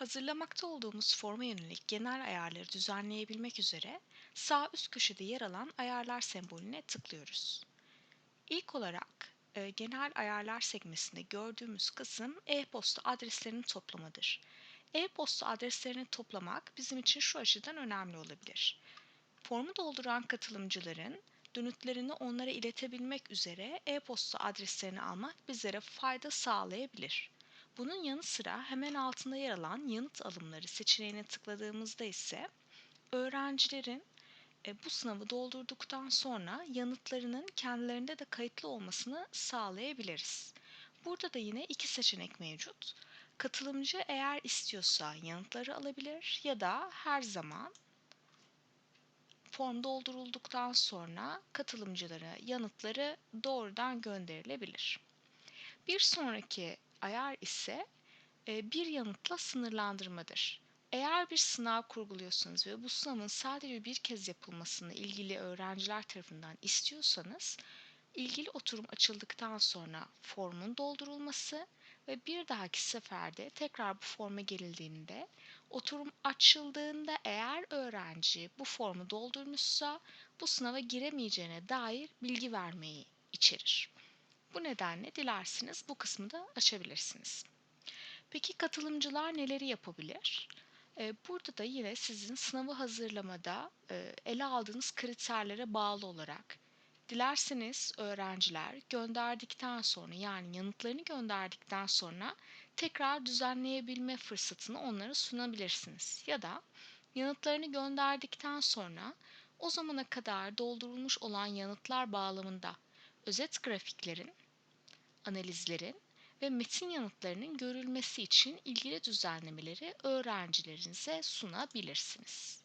Hazırlamakta olduğumuz forma yönelik genel ayarları düzenleyebilmek üzere sağ üst köşede yer alan ayarlar sembolüne tıklıyoruz. İlk olarak e, genel ayarlar sekmesinde gördüğümüz kısım e-posta adreslerinin toplamadır. E-posta adreslerini toplamak bizim için şu açıdan önemli olabilir. Formu dolduran katılımcıların dönütlerini onlara iletebilmek üzere e-posta adreslerini almak bizlere fayda sağlayabilir. Bunun yanı sıra hemen altında yer alan yanıt alımları seçeneğine tıkladığımızda ise öğrencilerin e, bu sınavı doldurduktan sonra yanıtlarının kendilerinde de kayıtlı olmasını sağlayabiliriz. Burada da yine iki seçenek mevcut. Katılımcı eğer istiyorsa yanıtları alabilir ya da her zaman form doldurulduktan sonra katılımcılara yanıtları doğrudan gönderilebilir. Bir sonraki ayar ise e, bir yanıtla sınırlandırmadır. Eğer bir sınav kurguluyorsanız ve bu sınavın sadece bir kez yapılmasını ilgili öğrenciler tarafından istiyorsanız, ilgili oturum açıldıktan sonra formun doldurulması ve bir dahaki seferde tekrar bu forma gelindiğinde oturum açıldığında eğer öğrenci bu formu doldurmuşsa bu sınava giremeyeceğine dair bilgi vermeyi içerir. Bu nedenle dilerseniz bu kısmı da açabilirsiniz. Peki katılımcılar neleri yapabilir? Ee, burada da yine sizin sınavı hazırlamada e, ele aldığınız kriterlere bağlı olarak dilerseniz öğrenciler gönderdikten sonra yani yanıtlarını gönderdikten sonra tekrar düzenleyebilme fırsatını onlara sunabilirsiniz. Ya da yanıtlarını gönderdikten sonra o zamana kadar doldurulmuş olan yanıtlar bağlamında özet grafiklerin, analizlerin ve metin yanıtlarının görülmesi için ilgili düzenlemeleri öğrencilerinize sunabilirsiniz.